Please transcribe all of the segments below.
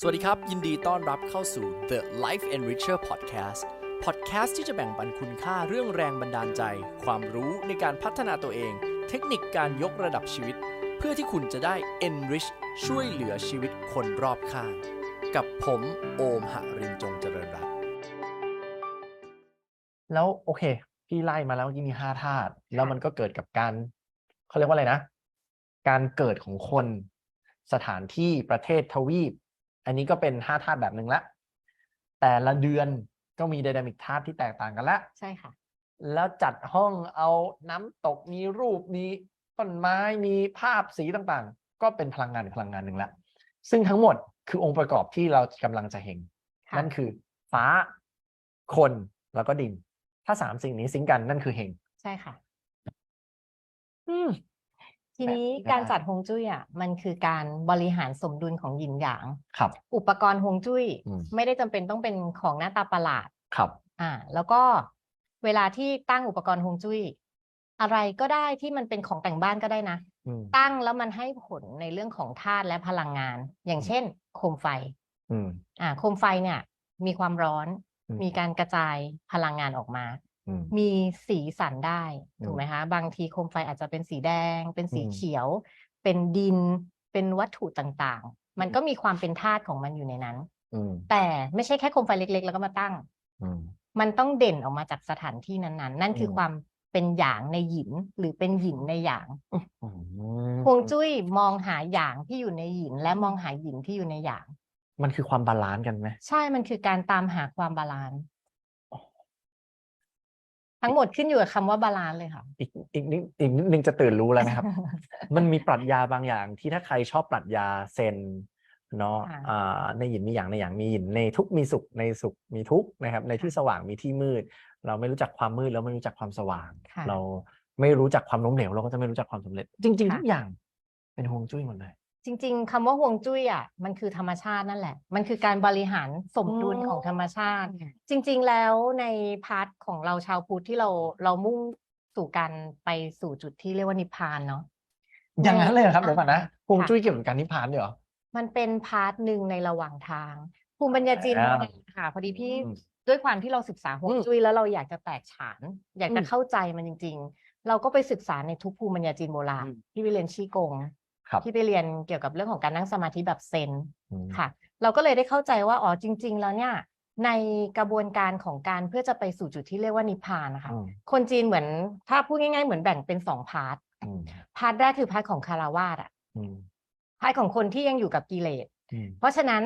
สวัสดีครับ ยินดีต้อนรับเข้าสู่ The Life Enricher Podcast Podcast ที่จะแบ่งปันคุณค่าเรื่องแรงบันดาลใจ ความรู้ในการพัฒนาตัวเอง เทคนิคการยกระดับชีวิต เพื่อที่คุณจะได้ enrich ช่วยเหลือชีวิตคนรอบข้าง กับผมโอมหรินจงเจริญรัตน์แล้วโอเค พี่ไล่มาแล้วเมื่อกี้มีห้าธาตุแล้วมันก็เกิดกับการเขาเรียกว่าอะไรนะ การเกิดของคนสถานที่ประเทศทวีป อันนี้ก็เป็นห้าธาตุแบบหนึ่งละ แต่ละเดือนก็มีไดนามิกธาตุที่แตกต่างกันละ ใช่ค่ะ แล้วจัดห้องเอาน้ำตกมีรูปมีต้นไม้มีภาพสีต่างๆ ก็เป็นพลังงานอีกพลังงานหนึ่งละซึ่งทั้งหมดคือองค์ประกอบที่เรากำลังจะเห็น ค่ะ นั่นคือฟ้า คนแล้วก็ดิน ถ้าสามสิ่งนี้ซิงค์กันนั่นคือเฮงใช่ค่ะ อืม ทีนี้แบบนี้ก็การได้จัดฮวงจุ้ยอะมันคือการบริหารสมดุลของหยินหยาง ครับ อุปกรณ์ฮวงจุ้ยอืมไม่ได้จำเป็นต้องเป็นของหน้าตาประหลาด ครับ อ่า แล้วก็เวลาที่ตั้งอุปกรณ์ฮวงจุ้ย อะไรก็ได้ที่มันเป็นของแต่งบ้านก็ได้นะอืมตั้งแล้วมันให้ผลในเรื่องของธาตุและพลังงาน อย่างเช่น โคมไฟอืมอ่า โคมไฟเนี่ย มีความร้อนอืมมีการกระจายพลังงานออกมาอื มมีสีสันได้อืมถูกไหมคะบางทีโคมไฟอาจจะเป็นสีแดง เป็นสีอืมเขียว เป็นดิน เป็นวัตถุต่างๆ มันก็มีความเป็นธาตุของมันอยู่ในนั้นอืมแต่ไม่ใช่แค่โคมไฟเล็ก ๆ แล้วก็มาตั้งอืมมันต้องเด่นออกมาจากสถานที่นั้นๆ นั่นคืออมความเป็นหยางในหยินหรือเป็นหยินในหยางอืมฮวงจุ้ยมองหาหยางที่อยู่ในหยินและมองหาหยินที่อยู่ในหยาง มันคือความบาลานซ์กันไหมใช่มันคือการตามหาความบาลานซ์ ทั้งหมดขึ้นอยู่กับคำว่าบาลานซ์เลยค่ะ อีกอีกนิดอีกนิดนึงจะตื่นรู้แล้วนะครับ มันมีปรัชญาบางอย่างที่ถ้าใครชอบปรัชญาเซนเนาะค่ะ อ่าในหยินมีอย่างในอย่างมีหยินในทุกข์มีสุขในสุขมีทุกข์นะครับ ในที่สว่างมีที่มืด เราไม่รู้จักความมืดแล้วไม่รู้จักความสว่าง ค่ะ เราไม่รู้จักความล้มเหลวเราก็จะไม่รู้จักความสำเร็จ จริง ๆ ค่ะ ทุกอย่างเป็นฮวงจุ้ยหมดเลย จริง ๆคำว่าฮวงจุ้ยอะมันคือธรรมชาตินั่นแหละ มันคือการบริหารสมดุลอืมของธรรมชาติ จริง ๆ แล้วในพาร์ทของเราชาวพุทธที่เราเรามุ่งสู่การไปสู่จุดที่เรียกว่านิพพานเนาะอย่างนั้นเลยเหรอครับในเดี๋ยวก่อนนะอ่าฮวงค่ะจุ้ยเกี่ยวกับการนิพพานด้วยเหรอมันเป็นพาร์ทหนึ่งในระหว่างทาง ภูมิปัญญาจีนอ่าโบราณค่ะพอดีพี่อืมด้วยความที่เราศึกษาฮวงอืมจุ้ยแล้วเราอยากจะแตกฉาน อยากจะอืมเข้าใจมันจริง ๆ เราก็ไปศึกษาในทุกภูมิปัญญาจีนโบราณอืมที่ไปเรียนชีกงครับ ที่ไปเรียนเกี่ยวกับเรื่องของการนั่งสมาธิแบบเซนอืมค่ะ เราก็เลยได้เข้าใจว่าอ๋อจริง ๆ แล้วเนี่ยในกระบวนการของการเพื่อจะไปสู่จุดที่เรียกว่านิพพานนะคะอืมคนจีนเหมือนถ้าพูดง่าย ๆ เหมือนแบ่งเป็นสองพาร์ทอืมพาร์ทแรกคือพาร์ทของคารวาสอะอืมพาร์ทของคนที่ยังอยู่กับกิเลสอืมเพราะฉะนั้น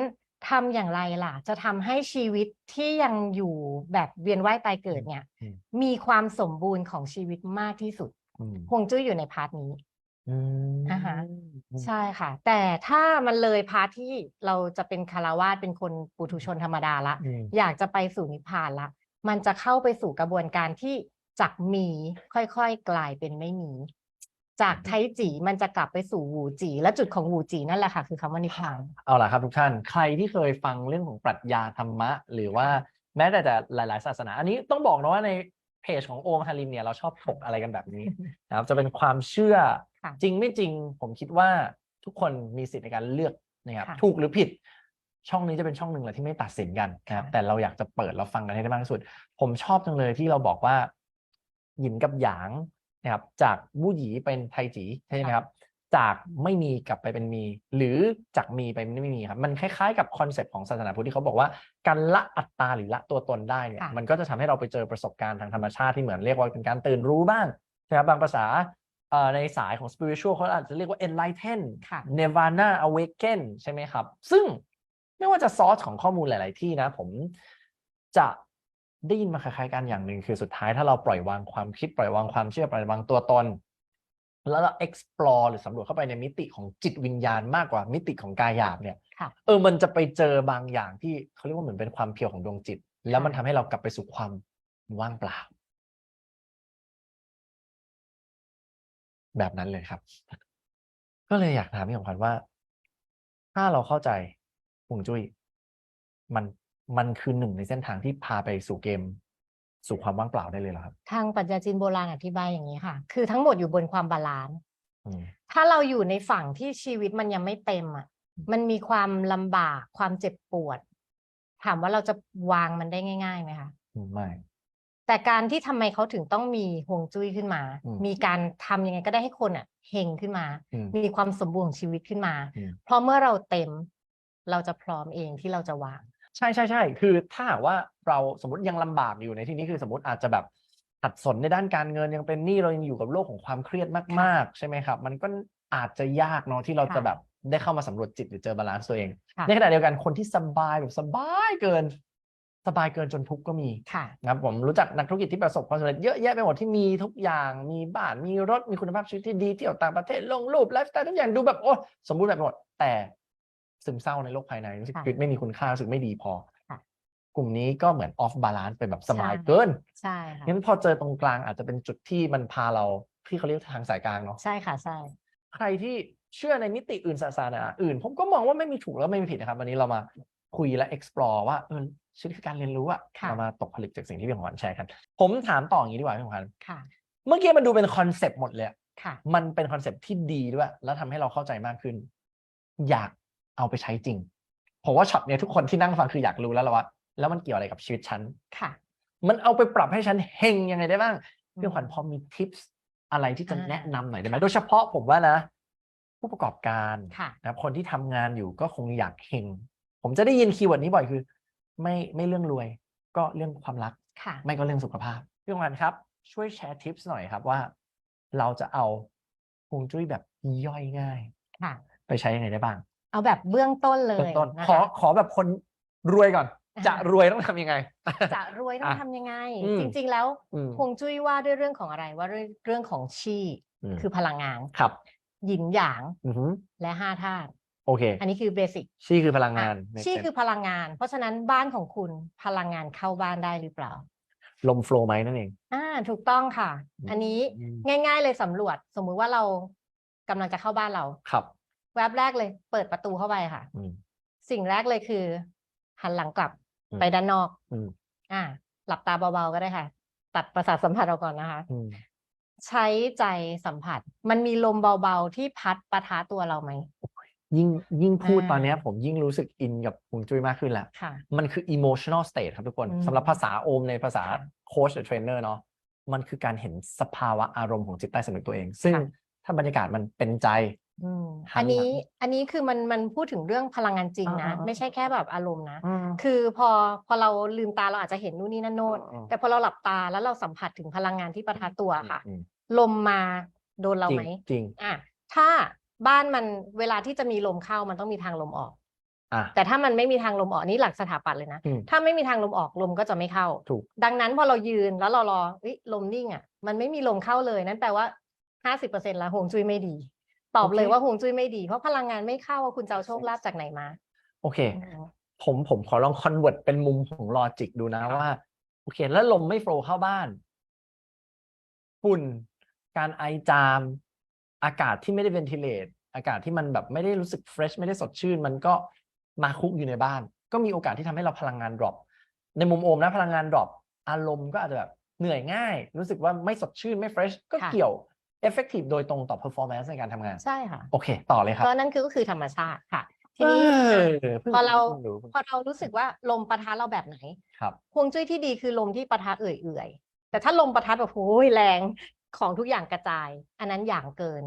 ทำอย่างไรล่ะ จะทำให้ชีวิตที่ยังอยู่แบบเวียนว่ายตายเกิดเนี่ยอืมมีความสมบูรณ์ของชีวิตมากที่สุดอืมฮวงจุ้ยอยู่ในพาร์ทนี้ อืมอ่าฮะอืมใช่ค่ะ แต่ถ้ามันเลยพาร์ทที่เราจะเป็นคารวาสเป็นคนปุถุชนธรรมดาละ อืม อยากจะไปสู่นิพพานละ มันจะเข้าไปสู่กระบวนการที่จากมีค่อยๆกลายเป็นไม่มี จากไทจีมันจะกลับไปสู่หูจี และจุดของหูจีนั่นแหละค่ะ คือคำว่านิพพาน เอาล่ะครับทุกท่าน ใครที่เคยฟังเรื่องของปรัชญาธรรมะ หรือว่าแม้แต่จะหลาย ๆ ศาสนา อันนี้ต้องบอกนะว่าใน เพจของโอมฮารินเนี่ยเราชอบถกอะไรกันแบบนี้นะครับจะเป็นความเชื่อค่ะจริงไม่จริง ผมคิดว่าทุกคนมีสิทธิ์ในการเลือกนะครับค่ะถูกหรือผิดช่องนี้จะเป็นช่องหนึ่งแหละที่ไม่ตัดสินกันนะครับค่ะแต่เราอยากจะเปิดเราฟังกันให้ได้มากที่สุด ผมชอบจังเลยที่เราบอกว่า หยินกับหยางนะครับจากวู่หยีเป็นไทจีใช่ไหมครับ จากไม่มีกลับไปเป็นมี หรือจากมีไปไม่มีครับมันคล้ายๆกับคอนเซปต์ของศาสนาพุทธที่เขาบอกว่าการละอัตตาหรือละตัวตนได้เนี่ยค่ะมันก็จะทำให้เราไปเจอประสบการณ์ทางธรรมชาติที่เหมือนเรียกว่าเป็นการตื่นรู้บ้างนะครับบางภาษาเอ่อในสายของ spiritual เขาอาจจะเรียกว่า enlighten ค่ะ nirvana awaken ใช่ไหมครับ ซึ่งไม่ว่าจะซอสของข้อมูลหลาย ๆ ที่นะ ผมจะได้ยินมาคล้ายๆกันอย่างหนึ่งคือสุดท้ายถ้าเราปล่อยวางความคิดปล่อยวางความเชื่อปล่อยวางตัวตน แล้วเรา explore หรือสำรวจเข้าไปในมิติของจิตวิญญาณมากกว่ามิติของกายหยาบเนี่ยค่ะ เออมันจะไปเจอบางอย่างที่เขาเรียกว่าเหมือนเป็นความเพียวของดวงจิต แล้วมันทำให้เรากลับไปสู่ความว่างเปล่า แบบนั้นเลยครับ ก็เลยอยากถามพี่ของขวัญว่า ถ้าเราเข้าใจฮวงจุ้ย มันมันคือหนึ่งในเส้นทางที่พาไปสู่เกม สู่ความว่างเปล่าได้เลยเหรอครับ ทางปรัชญาจีนโบราณอธิบายอย่างนี้ค่ะ คือทั้งหมดอยู่บนความบาลานซ์อืม ถ้าเราอยู่ในฝั่งที่ชีวิตมันยังไม่เต็มอะ มันมีความลำบากความเจ็บปวด ถามว่าเราจะวางมันได้ง่ายๆไหมคะ อืมไม่ แต่การที่ทำไมเขาถึงต้องมีห่วงจุ้ยขึ้นมา อืม มีการทำยังไงก็ได้ให้คนอะเฮงขึ้นมา อืม มีความสมบูรณ์ของชีวิตขึ้นมา อืม เพราะเมื่อเราเต็ม เราจะพร้อมเองที่เราจะวาง ใช่ใช่ใช่คือถ้าหากว่าเราสมมติยังลำบากอยู่ในที่นี้คือสมมติอาจจะแบบขัดสนในด้านการเงินยังเป็นหนี้เรายังอยู่กับโลกของความเครียดมากๆ ใช่ไหมครับ มันก็อาจจะยากเนาะที่เราจะแบบได้เข้ามาสำรวจจิตหรือเจอบาลานซ์ตัวเอง ในขณะเดียวกันคนที่สบายแบบสบายเกิน สบายเกินจนทุกข์ก็มีค่ะนะครับผมรู้จักนักธุรกิจที่ประสบความสำเร็จเยอะแยะไปหมดที่มีทุกอย่างมีบ้านมีรถมีคุณภาพชีวิตที่ดีเที่ยวต่างประเทศลงรูปไลฟ์สไตล์ทุกอย่างดูแบบโอ้สมบูรณ์แบบหมดแต่ ซึมเศร้าในโลกภายในรู้สึกค่ะชีวิตไม่มีคุณค่ารู้สึกไม่ดีพอ ค่ะ กลุ่มนี้ก็เหมือนออฟบาลานซ์ไปแบบสบายใช่เกิน ใช่ค่ะงั้นพอเจอตรงกลางอาจจะเป็นจุดที่มันพาเราที่เขาเรียกทางสายกลางเนาะใช่ค่ะใช่ ใครที่เชื่อในมิติอื่นศาสนาอื่น ผมก็มองว่าไม่มีถูกแล้วไม่มีผิดนะครับ วันนี้เรามาคุยและ explore ว่าเออชีวิตคือการเรียนรู้อะค่ะ เรามาตกผลึกจากสิ่งที่พี่ของขวัญแชร์กัน ผมถามต่ออย่างนี้ดีกว่าพี่ของขวัญค่ะเมื่อกี้มันดูเป็นคอนเซปต์หมดเลยอะค่ะ มันเป็นคอนเซปต์ที่ดีด้วย แล้วทำให้เราเข้าใจมากขึ้น อยาก เอาไปใช้จริงผมว่าช็อตเนี้ยทุกคนที่นั่งฟังคืออยากรู้แล้วละว่า แล้วมันเกี่ยวอะไรกับชีวิตฉันค่ะ มันเอาไปปรับให้ฉันเฮงยังไงได้บ้างพี่ขวัญพอมีทิปส์อะไรที่จะอ่าแนะนำหน่อยได้ไหมโดยเฉพาะผมว่านะ ผู้ประกอบการค่ะนะครับคนที่ทำงานอยู่ก็คงอยากเฮงผมจะได้ยินคีย์เวิร์ดนี้บ่อยคือ ไม่ไม่เรื่องรวย ก็เรื่องความรักค่ะไม่ก็เรื่องสุขภาพพี่ขวัญครับ ช่วยแชร์ทิปส์หน่อยครับว่า เราจะเอาฮวงจุ้ยแบบย่อยง่ายค่ะไปใช้ยังไงได้บ้าง เอาแบบเบื้องต้นเลเริ่ยมต้นนะขอคะขอแบบคนรวยก่อนอ่าจะรวยต้องทำยังไง จะรวยต้องอะทำยังไง อืม จริง ๆ แล้วอืม ฮวงจุ้ยว่าด้วยเรื่องของอะไรว่าด้วยเรื่องของชีมคือพลังงานครับหยินหยางอือหือและห้าธาตุโอเคอันนี้คือเบสิกชี่คือพลังงาน make ชี sense คือพลังงาน เพราะฉะนั้นบ้านของคุณพลังงานเข้าบ้านได้หรือเปล่า ลมโฟลว์ไหมนั่นเอง อ่าถูกต้องค่ะ อืม อันนี้ง่าย ๆ เลยสำรวจ สมมุติว่าเรากำลังจะเข้าบ้านเรา ครับ แวบแรกเลย เปิดประตูเข้าไปค่ะ อืม สิ่งแรกเลยคือ หันหลังกลับอืม ไปด้านนอก อืมอ่า หลับตาเบาๆก็ได้ค่ะ ตัดประสาทสัมผัสเราก่อนนะคะ อืมใช้ใจสัมผัส มันมีลมเบาๆที่พัดปะทะตัวเราไหม ยิ่งยิ่งพูดอ่า ตอนเนี้ยผมยิ่งรู้สึกอินกับฮวงจุ้ยมากขึ้นแหละ ค่ะ มันคือ emotional state ครับทุกคนอืมสำหรับภาษาโอมในภาษาค่ะโค้ชหรือเทรนเนอร์เนาะมันคือการเห็นสภาวะอารมณ์ของจิตใต้สำนึกตัวเอง ซึ่งค่ะ ถ้าบรรยากาศมันเป็นใจ อืมหันอันนี้หลังอันนี้คือมันมันพูดถึงเรื่องพลังงานจริงนะ อ่าๆๆไม่ใช่แค่แบบอารมณ์นะ อืม คือพอพอเราลืมตาเราอาจจะเห็นนู่นนี่นั่นโน่นอืมแต่พอเราหลับตาแล้วเราสัมผัสถึงพลังงานที่ปะทะตัวค่ะ อืมลมมาโดนเราจริงไหมจริง อะถ้าบ้านมันเวลาที่จะมีลมเข้ามันต้องมีทางลมออก อะ แต่ถ้ามันไม่มีทางลมออกนี่หลักสถาปัตย์เลยนะ อืมถ้าไม่มีทางลมออกลมก็จะไม่เข้า ถูก ดังนั้นพอเรายืนแล้วเรารอเอ้ยลมนิ่งอะ มันไม่มีลมเข้าเลยนั่นแปลว่าห้าสิบเปอร์เซ็นต์ละหวงจุ้ยไม่ดี ตอบเลยโอเคว่าหวงจุ้ยไม่ดีเพราะพลังงานไม่เข้าว่าคุณจะเอาโชคลาภจากไหนมา โอเคอืมผมผมขอลองคอนเวิร์ตเป็นมุมของลอจิกดูนะค่ะว่า โอเค แล้วลมไม่โฟลว์เข้าบ้านฝุ่นการไอจาม อากาศที่ไม่ได้เวนทิเลตอากาศที่มันแบบไม่ได้รู้สึกเฟรชไม่ได้สดชื่น มันก็มาคุกอยู่ในบ้าน ก็มีโอกาสที่ทำให้เราพลังงานดรอปในมุมโอมนะพลังงานดรอปอารมณ์ก็อาจจะแบบเหนื่อยง่าย รู้สึกว่าไม่สดชื่นไม่เฟรชก็ค่ะเกี่ยว เอฟเฟกตีฟโดยตรงต่อ performance ในการทำงาน ใช่ค่ะโอเค ต่อเลยครับ ก็นั่นคือก็คือธรรมชาติค่ะ ทีนี้เออะอพิ่งพอเราพิ่งรู้พอเรารู้สึกว่าลมปะทะเราแบบไหนครับ ฮวงจุ้ยที่ดีคือลมที่ปะทะเอื่อยๆแต่ถ้าลมปะทะแบบโอ้ยแรงของทุกอย่างกระจาย อันนั้นอย่างเกิน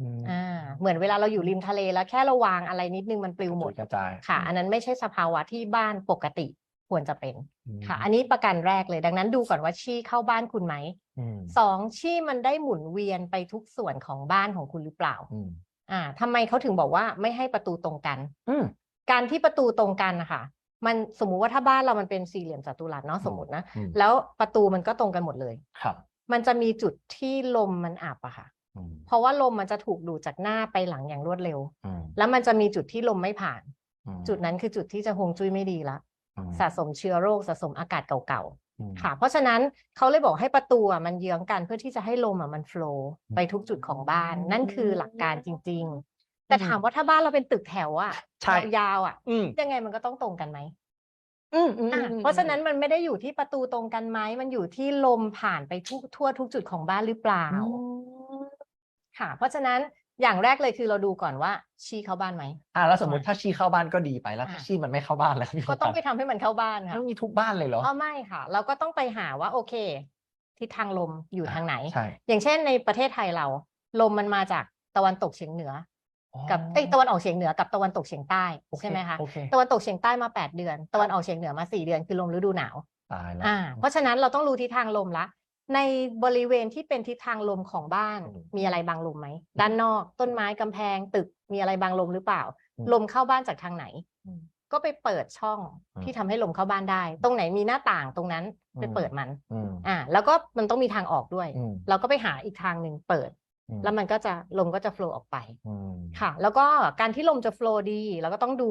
อืมอ่าเหมือนเวลาเราอยู่ริมทะเลแล้วแค่เราวางอะไรนิดนึงมันปลิวหมด กระจาย ค่ะ อันนั้นไม่ใช่สภาวะที่บ้านปกติ ควรจะเป็นอืมค่ะ อันนี้ประกันแรกเลย ดังนั้นดูก่อนว่าชี่เข้าบ้านคุณไหมอืมสองชี่มันได้หมุนเวียนไปทุกส่วนของบ้านของคุณหรือเปล่าอืมอ่าทำไมเขาถึงบอกว่าไม่ให้ประตูตรงกันอืมการที่ประตูตรงกันนะคะมันสมมุติว่าถ้าบ้านเรามันเป็นสี่เหลี่ยมจัตุรัสเนาะสมมตินะอืมแล้วประตูมันก็ตรงกันหมดเลยครับ มันจะมีจุดที่ลมมันอับอะค่ะอืมเพราะว่าลมมันจะถูกดูดจากหน้าไปหลังอย่างรวดเร็วอืมแล้วมันจะมีจุดที่ลมไม่ผ่านอืมจุดนั้นคือจุดที่จะฮวงจุ้ยไม่ดีละอืม สะสมเชื้อโรคสะสมอากาศเก่าอืมๆค่ะ เพราะฉะนั้นเขาเลยบอกให้ประตูอะมันเยื้องกันเพื่อที่จะให้ลมอะมันโฟลว์อืมไปทุกจุดของบ้าน นั่นคือหลักการจริง ๆ แต่ถามว่าถ้าบ้านเราเป็นตึกแถวอะใช่ยาวๆอะอืมยังไงมันก็ต้องตรงกันไหมอืมอืมอะอืมเพราะฉะนั้นมันไม่ได้อยู่ที่ประตูตรงกันไหมมันอยู่ที่ลมผ่านไปทุกทั่วทุกจุดของบ้านหรือเปล่าอืมค่ะ เพราะฉะนั้น อย่างแรกเลยคือเราดูก่อนว่าชี้เข้าบ้านไหมอ่าแล้วสมมติถ้าชี้เข้าบ้านก็ดีไปแล้วอ่าถ้าชี้มันไม่เข้าบ้านแล้วพี่ก็ต้องไปโฟทำให้มันเข้าบ้านกัสค่ะต้องมีทุกบ้านเลยเหรออ๋อไม่ค่ะ เราก็ต้องไปหาว่าโอเคทิศทางลมอยู่ทางไหนใช่อย่างเช่นในประเทศไทยเรา ลมมันมาจากตะวันตกเฉียงเหนืออ๋ออกับเอ้ยตะวันออกเฉียงเหนือกับตะวันตกเฉียงใต้โอเใช่ไหมคะโอเคตะวันตกเฉียงใต้มา 8 เดือน ตะวันออกเฉียงเหนือมา 4 เดือนคือลมฤดูหนาวตายแล้วอ่าเพราะฉะนั้นเราต้องรู้ทิศทางลมละ ในบริเวณที่เป็นทิศทางลมของบ้านอืมมีอะไรบังลมไหมด้านนอกต้นไม้กำแพงตึกมีอะไรบังลมหรือเปล่าอืมลมเข้าบ้านจากทางไหน ก็ไปเปิดช่องอืมที่ทำให้ลมเข้าบ้านได้ ตรงไหนมีหน้าต่างตรงนั้นไปอืมเปิดมันอืมอ่าแล้วก็มันต้องมีทางออกด้วยอืมเราก็ไปหาอีกทางหนึ่งเปิดอืมแล้วมันก็จะลมก็จะโฟล์ออกไปอืมค่ะ แล้วก็การที่ลมจะโฟล์ดีเราก็ต้องดู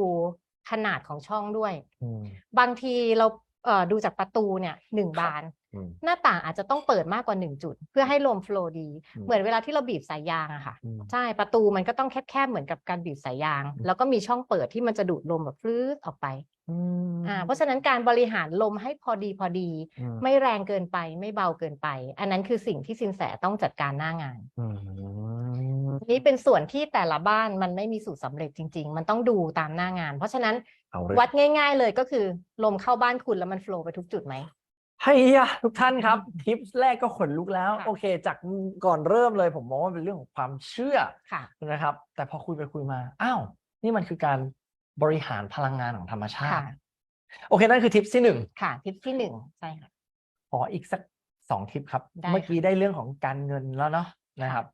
ขนาดของช่องด้วยอืมบางทีเราเอ่อดูจากประตูเนี่ยหนึ่งครับบานอืม หน้าต่างอาจจะต้องเปิดมากกว่าหนึ่งจุด เพื่อให้ลมโฟล์ดีอืมเหมือนเวลาที่เราบีบสายยางอะค่ะอืมใช่ประตูมันก็ต้องแคบๆเหมือนกับการบีบสายยาง แล้วก็มีช่องเปิดที่มันจะดูดลมแบบฟลื้ออกไปอืมอ่าเพราะฉะนั้นการบริหารลมให้พอดีพอดีอืมไม่แรงเกินไปไม่เบาเกินไป อันนั้นคือสิ่งที่สินแสต้องจัดการหน้างานอืมนี่เป็นส่วนที่แต่ละบ้านมันไม่มีสูตรสำเร็จจริง ๆ มันต้องดูตามหน้างาน เพราะฉะนั้นเอาเลยวัดง่าย ๆ เลยก็คือ ลมเข้าบ้านคุณแล้วมันโฟล์ไปทุกจุดไหม เฮียทุกท่านครับทิปแรกก็ขนลุกแล้ว ค่ะโอเค จากก่อนเริ่มเลย ผมมองว่าเป็นเรื่องของความเชื่อค่ะนะครับ แต่พอคุยไปคุยมาอ้าวนี่มันคือการบริหารพลังงานของธรรมชาค่ะติโอเค นั่นคือทิปที่หนึ่งค่ะทิปที่หนึ่งใช่ค่ะ ขออีกสักสองทิปครับ ได้เมื่อกี้ค่ะได้เรื่องของการเงินแล้วเนาะนะครับ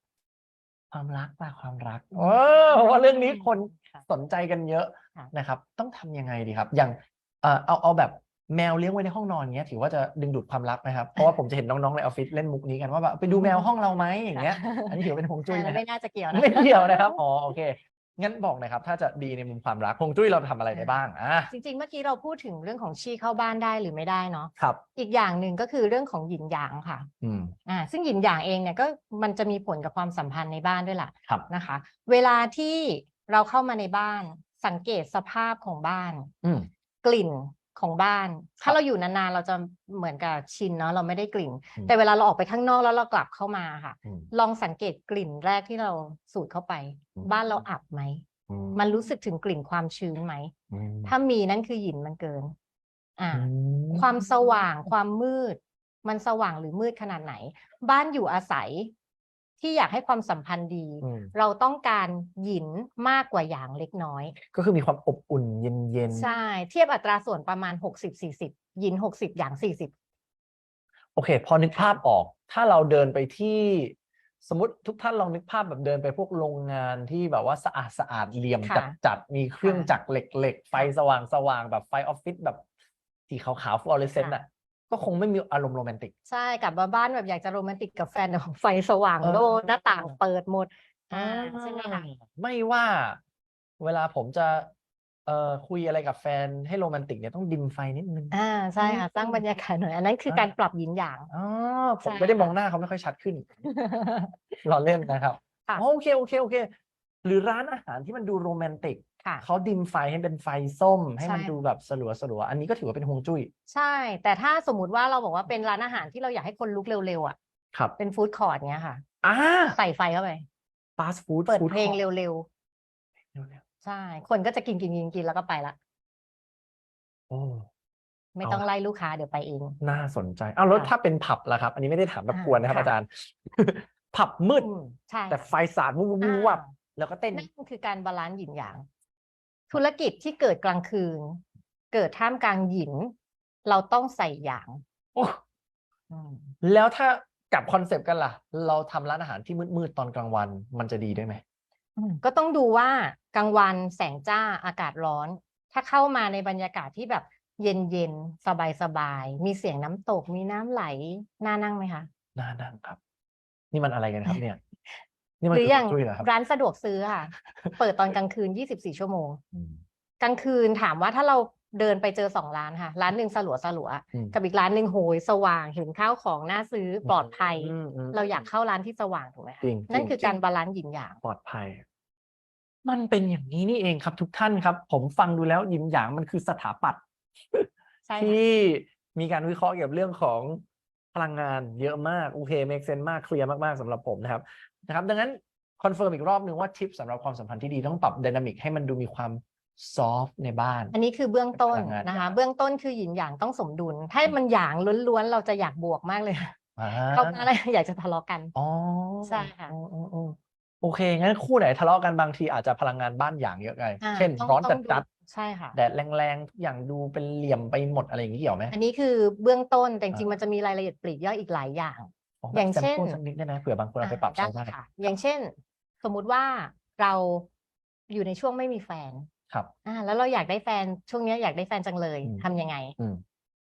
ความรักป่ะความรักอืม เออเพราะว่าเรื่องนี้คน ค่ะ สนใจกันเยอะค่ะ นะครับ ต้องทำยังไงดีครับ อย่างเอ่อเอาเอาแบบ แมวเลี้ยงไว้ในห้องนอนเงี้ยถือว่าจะดึงดูดความรักไหมครับ เพราะว่าผมจะเห็นน้องๆในออฟฟิศเล่นมุกนี้กันว่าแบบไปดูแมวห้องเราไหมอย่างเงี้ย อันนี้ถือว่าเป็นฮวงจุ้ยอ่าไหมแล้วฮะไม่น่าจะเกี่ยวนะไม่เกี่ยวนะครับอ๋อโอเคงั้นบอกหน่อยครับ ถ้าจะดีในมุมความรักฮวงจุ้ยเราทำอะไรได้บ้างอะจริงๆ เมื่อกี้เราพูดถึงเรื่องของชีเข้าบ้านได้หรือไม่ได้เนาะครับ อีกอย่างหนึ่งก็คือเรื่องของหยินหยางค่ะอืมอ่าซึ่งหยินหยางเองเนี่ยก็มันจะมีผลกับความสัมพันธ์ในบ้านด้วยล่ะครับนะคะ เวลาที่เราเข้ามาในบ้านสังเกตสภาพของบ้านอืมกลิ่น ของบ้านครัถ้าบเราอยู่นานๆเราจะเหมือนกับชินเนาะเราไม่ได้กลิ่นอืมแต่เวลาเราออกไปข้างนอกแล้วเรากลับเข้ามาค่ะอืมลองสังเกตกลิ่นแรกที่เราสูดเข้าไปอืมบ้านเราอับไหมอืมันรู้สึกถึงกลิ่นความชื้นไหมอืมถ้ามีนั่นคือหยินมันเกิน อ่าอืมความสว่างความมืด มันสว่างหรือมืดขนาดไหน บ้านอยู่อาศัย ที่อยากให้ความสัมพันธ์ดี อืมเราต้องการหยินมากกว่าหยางเล็กน้อย ก็คือมีความอบอุ่นเย็นเย็นๆใช่ เทียบอัตราส่วนประมาณหกสิบสี่สิบหยินหกสิบหยางสี่สิบโอเค พอนึกภาพออก ถ้าเราเดินไปที่สมมติทุกท่านลองนึกภาพแบบเดินไปพวกโรงงานที่แบบว่าสะอาดสะอาดเหลี่ยมจัดจัดๆมีเครื่องจักรเหล็กๆ ไฟสว่างสว่างๆแบบไฟออฟฟิศแบบสีขาวๆฟลูออเรสเซนต์อะ ก็คงไม่มีอารมณ์โรแมนติก ใช่กลับมาบ้านแบบอยากจะโรแมนติกกับแฟนแต่ของไฟสว่างเออโลดหน้าต่างเปิดหมดอ่าใช่ไหมคะไม่ว่า เวลาผมจะเอ่อคุยอะไรกับแฟนให้โรแมนติกเนี่ยต้องดิมไฟนิดนึงอ่าใช่ค่ะสร้างบรรยากาศหน่อยอันนั้นคือการปรับหยินหยางอ๋อผมใช่ไม่ได้ค่ะมองหน้าเขาไม่ค่อยชัดขึ้นรอเล่นนะครับค่ะอ๋อโอเคโอเคโอเค หรือร้านอาหารที่มันดูโรแมนติกค่ะ เขาดิมไฟให้เป็นไฟส้ม ให้มันใช่ดูแบบสลัวสลัวๆอันนี้ก็ถือว่าเป็นฮวงจุ้ย ใช่ แต่ถ้าสมมุติว่าเราบอกว่าเป็นร้านอาหารที่เราอยากให้คนลุกเร็วๆอะครับ เป็นฟู้ดคอร์ทเนี้ยค่ะอ่าใส่ไฟเข้าไปฟาสต์ฟู้ดเปิดเพลงเร็วเร็วๆใช่ คนก็จะกินกินกินกินแล้วก็ไปละๆโอ้ไม่เอาต้องละไล่ลูกค้าเดี๋ยวไปเอง น่าสนใจอ้าวแล้วค่ะถ้าเป็นผับล่ะครับ อันนี้ไม่ได้ถามแบบอ่ากวนนะครับค่ะอาจารย์ ผับมืดอืมใช่แต่ค่ะไฟสาดวุบวุบวุบวับอ่าแล้วก็เต้นนั่นคือการบาลานซ์หยินหยาง ธุรกิจที่เกิดกลางคืน เกิดท่ามกลางหยิน เราต้องใส่หยางโอ้อืมแล้วถ้ากลับคอนเซปต์กันล่ะ เราทำร้านอาหารที่มืดๆตอนกลางวัน มันจะดีด้วยไหมก็ต้องดูว่ากลางวันแสงจ้าอากาศร้อน ถ้าเข้ามาในบรรยากาศที่แบบเย็นเย็นสบายสบายๆมีเสียงน้ำตกมีน้ำไหลน่านั่งไหมคะน่านั่งครับ นี่มันอะไรกันครับเนี่ย นี่มันหรือคืออย่างฮวงจุ้ยเหรอครับร้านสะดวกซื้อค่ะ เปิดตอนกลางคืน 24 ชั่วโมง อืม กลางคืนถามว่าถ้าเราเดินไปเจอสองร้านค่ะ ร้านหนึ่งสลัวสลัวๆอืม กับอีกร้านหนึ่งโหยสว่างเห็นข้าวของน่าซื้อปลอดภัยอืมอืมเราอยากเข้าร้านที่สว่างถูกไหมคะจริงนั่นจริงคือจริงการบาลานซ์หยินหยาง ปลอดภัย มันเป็นอย่างนี้นี่เองครับทุกท่านครับ ผมฟังดูแล้วยิมหยางมันคือสถาปัตย์ ใช่ค่ะ ที่มีการวิเคราะห์เกี่ยวกับเรื่องของพลังงานเยอะมาก โอเคเมกเซนมากเคลียร์มาก ๆสำหรับผมนะครับ นะครับ ดังนั้นคอนเฟิร์มอีกรอบนึงว่าทิปสำหรับความสัมพันธ์ที่ดีต้องปรับไดนามิกให้มันดูมีความซอฟในบ้าน อันนี้คือเบื้องต้นพลังงานนะคะหยางเบื้องต้นคือหยินหยางต้องสมดุล ถ้ามันหยางล้วนๆ เราจะอยากบวกมากเลยอ่าเข้ามาแล้วอยากจะทะเลาะกันอ๋อใช่ค่ะอ๋ออ๋ออ๋อโอเค งั้นคู่ไหนทะเลาะกันบางทีอาจจะพลังงานบ้านอย่างเยอะไงอ่าเช่นต้องร้อนต้จัอดงจัดใช่ค่ะแดดแรงๆทุกอย่างดูเป็นเหลี่ยมไปหมดอะไรอย่างนี้เกี่ยวไหมอันนี้คือเบื้องต้นแต่จริงอ่าๆมันจะมีรายละเอียดปลีกย่อยอีกหลายอย่างแบบ อย่างเช่นแซมปิลสักนิดได้ไหมเผื่อบางคนเอาไปปรับอ่าใช้ได้ค่ะ อย่างเช่น สมมุติว่าเราอยู่ในช่วงไม่มีแฟนครับอ่าแล้วเราอยากได้แฟนช่วงเนี้ยอยากได้แฟนจังเลยอืมทำยังไงอืม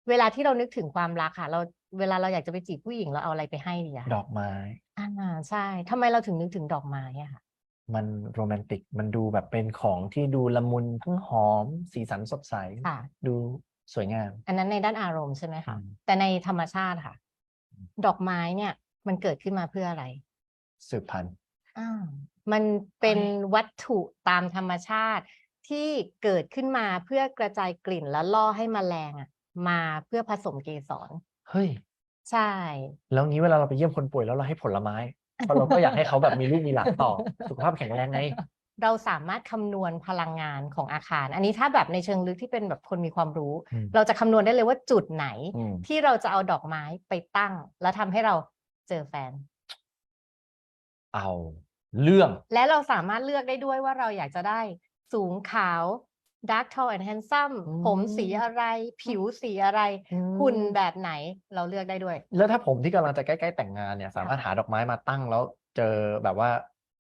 เวลาที่เรานึกถึงความรักค่ะ เราเวลาเราอยากจะไปจีบผู้หญิงเราเอาอะไรไปให้ดีอะดอกไม้อ่าใช่ทำไมเราถึงนึกถึงดอกไม้อะค่ะ มันโรแมนติกมันดูแบบเป็นของที่ดูละมุนทั้งหอม สีสันสดใสค่ะดูสวยงาม อันนั้นในด้านอารมณ์ใช่ไหมคะอืมแต่ในธรรมชาติค่ะ ดอกไม้เนี่ย มันเกิดขึ้นมาเพื่ออะไรสืบพันธุ์อ่ามันเป็นวัตถุตามธรรมชาติที่เกิดขึ้นมาเพื่อกระจายกลิ่นและล่อให้แมลงอะ มาเพื่อผสมเกสรเฮ้ย ใช่ แล้วงี้เวลาเราไปเยี่ยมคนป่วยแล้วเราให้ผลไม้เพราะเราก็อยากให้เขาแบบมีลูกมีหลานต่อ สุขภาพแข็งแรงไง เราสามารถคำนวณพลังงานของอาคาร อันนี้ถ้าแบบในเชิงลึกที่เป็นแบบคนมีความรู้ อืม เราจะคำนวณได้เลยว่าจุดไหน อืม ที่เราจะเอาดอกไม้ไปตั้ง แล้วทำให้เราเจอแฟน เอาเรื่อง และเราสามารถเลือกได้ด้วยว่าเราอยากจะได้สูงขาว dark tall and handsome อืม ผมสีอะไร ผิวสีอะไร หุ่นแบบไหนเราเลือกได้ด้วย แล้วถ้าผมที่กำลังจะใกล้ๆแต่งงานเนี่ย สามารถหาดอกไม้มาตั้งแล้วเจอแบบว่า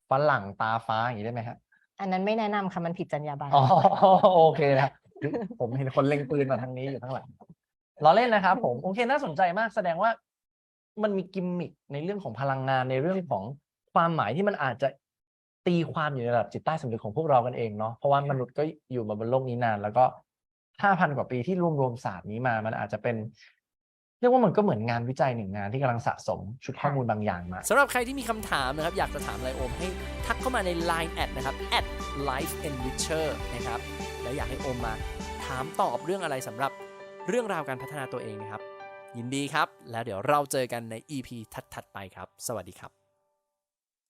ฝรั่งตาฟ้าอย่างนี้ได้ไหมฮะ อันนั้นไม่แนะนำค่ะมันผิดจรรยาบรรณอ๋อโอเคนะผมเห็นคนเล็งปืนมาทางนี้อยู่ข้างหลังล้อเล่นนะครับผมโอเคน่าสนใจมากแสดงว่า มันมีกิมมิคในเรื่องของพลังงานในเรื่องของความหมายที่มันอาจจะตีความอยู่ในระดับจิตใต้สำนึกของพวกเรากันเองเนาะเพราะว่ามนุษย์ก็อยู่มาบนโลกนี้นาน แล้วก็ห้าพันกว่าปีที่รวมรวมศาสตร์นี้มา มันอาจจะเป็น รียกว่ามันก็เหมือนงานวิจัยหนึ่งงานที่กำลังสะสมชุดข้อมูลบางอย่างมาสำหรับใครที่มีคำถามนะครับ อยากจะถามอะไรโอมให้ทักเข้ามาใน Line แอดนะครับ at life enricher นะครับ แล้วอยากให้โอมมาถามตอบเรื่องอะไรสำหรับเรื่องราวการพัฒนาตัวเองนะครับ ยินดีครับ แล้วเดี๋ยวเราเจอกันใน EP ถัดๆไปครับ สวัสดีครับ